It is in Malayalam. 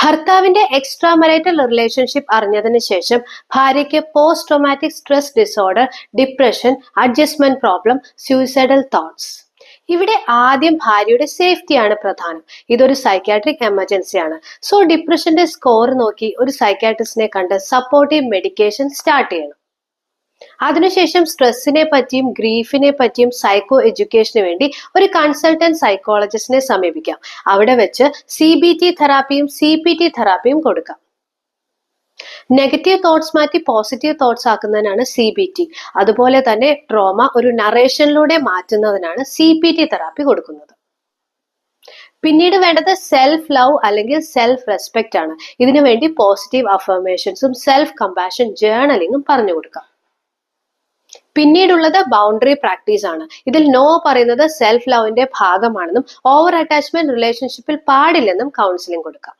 ഭർത്താവിന്റെ എക്സ്ട്രാ മരൈറ്റൽ റിലേഷൻഷിപ്പ് അറിഞ്ഞതിന് ശേഷം ഭാര്യയ്ക്ക് post traumatic stress disorder depression adjustment problem suicidal thoughts ഇവിടെ ആദ്യം ഭാര്യയുടെ സേഫ്റ്റിയാണ് പ്രധാനം. ഇതൊരു സൈക്കാട്രിക് എമർജൻസിയാണ് സോ ഡിപ്രഷന്റെ സ്കോർ നോക്കി ഒരു സൈക്കാട്രിസ്റ്റിനെ കണ്ട് സപ്പോർട്ടീവ് മെഡിക്കേഷൻ സ്റ്റാർട്ട് ചെയ്യണം. അതിനുശേഷം സ്ട്രെസ്സിനെ പറ്റിയും ഗ്രീഫിനെ പറ്റിയും സൈക്കോ എഡ്യൂക്കേഷന് വേണ്ടി ഒരു കൺസൾട്ടന്റ് സൈക്കോളജിസ്റ്റിനെ സമീപിക്കാം. അവിടെ വെച്ച് സി ബി ടി തെറാപ്പിയും സി പി ടി തെറാപ്പിയും കൊടുക്കാം. നെഗറ്റീവ് തോട്ട്സ് മാറ്റി പോസിറ്റീവ് തോട്ട്സ് ആക്കുന്നതിനാണ് സി ബി ടി അതുപോലെ തന്നെ ട്രോമ ഒരു നറേഷനിലൂടെ മാറ്റുന്നതിനാണ് സി പി ടി തെറാപ്പി കൊടുക്കുന്നത്. പിന്നീട് വേണ്ടത് സെൽഫ് ലവ് അല്ലെങ്കിൽ സെൽഫ് റെസ്പെക്റ്റ് ആണ് ഇതിനുവേണ്ടി പോസിറ്റീവ് അഫർമേഷൻസും സെൽഫ് കമ്പാഷൻ ജേർണലിങ്ങും പറഞ്ഞു കൊടുക്കാം. പിന്നീടുള്ളത് ബൗണ്ടറി പ്രാക്ടീസ് ആണ്. ഇതിൽ നോ പറയുന്നത് സെൽഫ് ലവിന്റെ ഭാഗമാണെന്നും ഓവർ അറ്റാച്ച്മെന്റ് റിലേഷൻഷിപ്പിൽ പാടില്ലെന്നും കൗൺസിലിംഗ് കൊടുക്കാം.